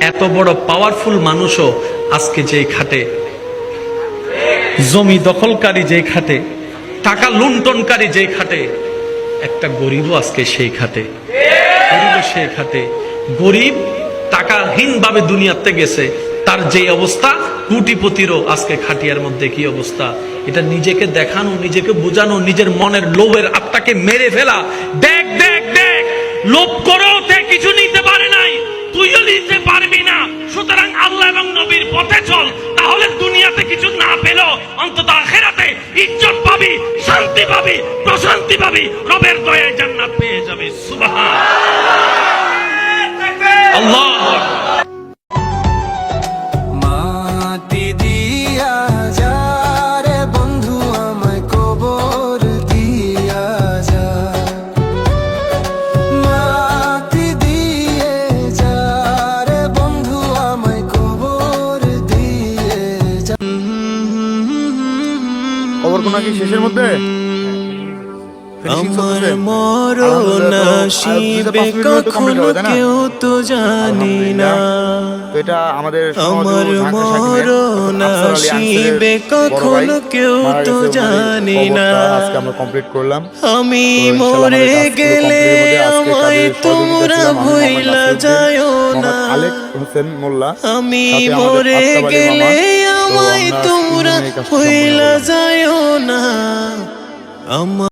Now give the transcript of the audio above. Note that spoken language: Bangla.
এত বড় পাওয়ারফুল মানুষও আজকে যেই খাটে, জমি দখলকারী যেই খাটে, টাকা লুণ্ঠনকারী যেই খাটে, একটা গরিবও আজকে সেই খাটে। গরিবও সেই খাটে। গরিব টাকাহীন ভাবে দুনিয়াতে গেছে, তার যে অবস্থা, কুটিপতিরও আজকে খাটিয়ার মধ্যে কি অবস্থা? এটা নিজেকে দেখানো, নিজেকে বোঝানো, নিজের মনের লোভের আত্মাকে মেরে ফেলা। দেখ দেখ দেখ, লোভ করেও পারবি না। সুতরাং আল্লাহ এবং নবীর পথে চল। তাহলে দুনিয়াতে কিছু না পেল অন্তত আখেরাতে ইজ্জত পাবি, শান্তি পাবি, প্রশান্তি পাবি। রবের দয়ায় খবর কোনা কি শেষের মধ্যে? আমার? মরণ আসিবে কখনো কেউ তো জানি না। আমার মরণ আসিবে কখনো কেউ তো জানি না। আজকে আমরা কমপ্লিট করলাম। আমি মরে গেলে আমায় তোমরা ভুইলা যায়ও না। নাসিরুদ্দিন, আলেক হোসেন মোল্লা। আমি মরে গেলে আমায় আমরা তোমরা হইলা। যায়ও না আমার